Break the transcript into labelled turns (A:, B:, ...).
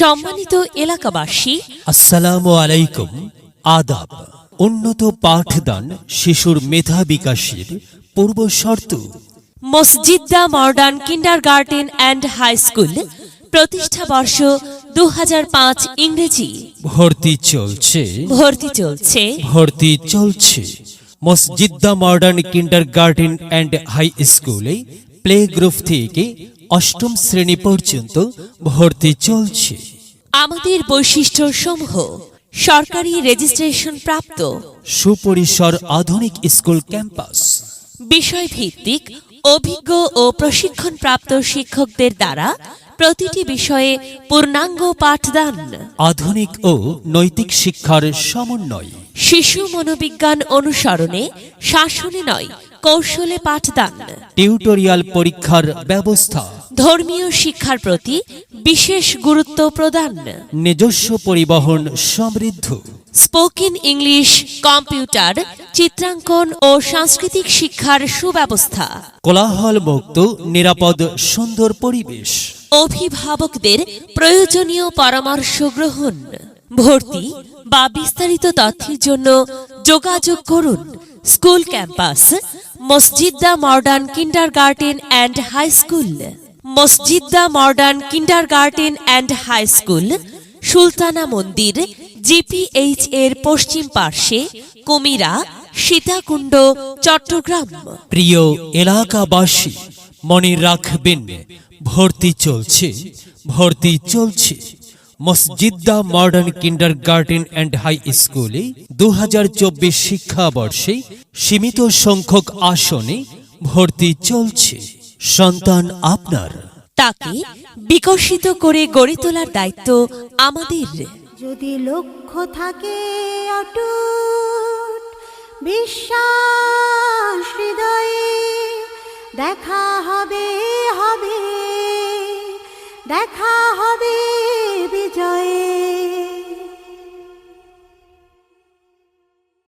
A: সম্মানিত এলাকাবাসী
B: আসসালামু আলাইকুম। আদাব উন্নত পাঠদান শিশুর মেধা বিকাশের পূর্ব শর্ত।
A: Masjidda modern kindergarten and high school প্রতিষ্ঠা বর্ষ দু ইংরেজি।
B: ভর্তি চলছে।
A: ভর্তি চলছে।
B: ভর্তি চলছে। Masjidda modern kindergarten and high স্কুলে প্লে গ্রুপ থেকে অষ্টম শ্রেণি পর্যন্ত ভর্তি চলছে।
A: আমাদের বৈশিষ্ট্য সমূহ সরকারি রেজিস্ট্রেশন প্রাপ্ত।
B: সুপরিসর আধুনিক স্কুল ক্যাম্পাস।
A: বিষয় ভিত্তিক অভিজ্ঞ ও প্রশিক্ষণপ্রাপ্ত শিক্ষকদের দ্বারা প্রতিটি বিষয়ে পূর্ণাঙ্গ পাঠদান।
B: আধুনিক ও নৈতিক শিক্ষার সমন্বয়।
A: শিশু মনোবিজ্ঞান অনুসরণে শাসনে নয় কৌশলে পাঠদান।
B: টিউটোরিয়াল পরীক্ষার ব্যবস্থা।
A: ধর্মীয় শিক্ষার প্রতি বিশেষ গুরুত্ব প্রদান।
B: নিজস্ব পরিবহন সমৃদ্ধ।
A: স্পোকেন ইংলিশ কম্পিউটার চিত্রাঙ্কন ও সাংস্কৃতিক শিক্ষার সুব্যবস্থা।
B: কোলাহল মুক্ত নিরাপদ সুন্দর পরিবেশ।
A: অভিভাবকদের প্রয়োজনীয় পরামর্শ গ্রহণ। ভর্তি বা বিস্তারিত তথ্যের জন্য যোগাযোগ করুন। School campus Masjidda modern kindergarten and high school. Masjidda modern kindergarten and high school, Sultana Mandir, GPH এর পশ্চিম পার্শ্বে, কুমিরা, সীতাকুণ্ড, চট্টগ্রাম।
B: প্রিয় এলাকাবাসী, মনে রাখবেন, ভর্তি চলছে ভর্তি চলছে। Masjidda modern kindergarten and high স্কুলে দু হাজার চব্বিশ শিক্ষাবর্ষে সীমিত সংখ্যক আসনে ভর্তি চলছে। সন্তান আপনার।
A: তাকে বিকশিত করে গড়ে তোলার দায়িত্ব আমাদের।
C: যদি লক্ষ্য থাকে অটুট বিশ্বাস হৃদয়ে দেখা হবে হবে দেখা হবে